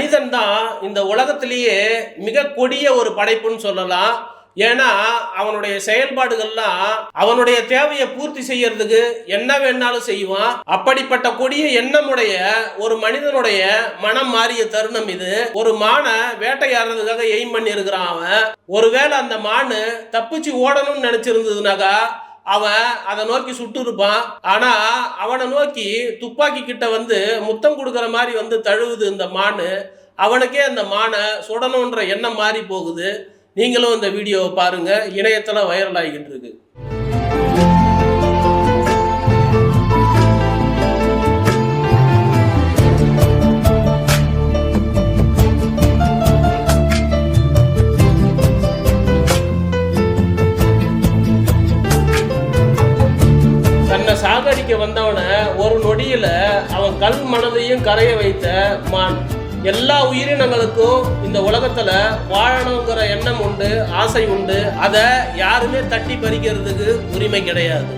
மனிதன் தான் இந்த உலகத்திலேயே மிக கொடிய ஒரு படைப்புன்னு சொல்லலாம். ஏன்னா அவனுடைய செயல்பாடுகள்லாம் அவனுடைய தேவையை பூர்த்தி செய்யறதுக்கு என்ன வேணாலும் செய்வான். அப்படிப்பட்ட கொடிய எண்ணமுடைய ஒரு மனிதனுடைய மனம் மாறிய தருணம் இது. ஒரு மானை வேட்டையாடுறதுக்காக எய்ம் பண்ணி இருக்கிறான் அவன். ஒருவேளை அந்த மானு தப்பிச்சு ஓடணும்னு நினைச்சிருந்ததுனாக்கா அவன் அதை நோக்கி சுட்டு இருப்பான். ஆனா அவனை நோக்கி துப்பாக்கி கிட்ட வந்து முத்தம் கொடுக்குற மாதிரி வந்து தழுவுது இந்த மானு. அவனுக்கே அந்த மானை சுடணுன்ற எண்ணம் மாறி போகுது. நீங்களும் இந்த வீடியோவை பாருங்க. இணையத்துல வைரல் ஆகிட்டு இருக்கு. வேலைக்கு வந்தவனை ஒரு நொடியில அவன் கல் மனதையும் கரைய வைத்த மான். எல்லா உயிரினங்களுக்கும் இந்த உலகத்துல வாழணுங்கிற எண்ணம் உண்டு ஆசை உண்டு. அதை யாருமே தட்டி பறிக்கிறதுக்கு உரிமை கிடையாது.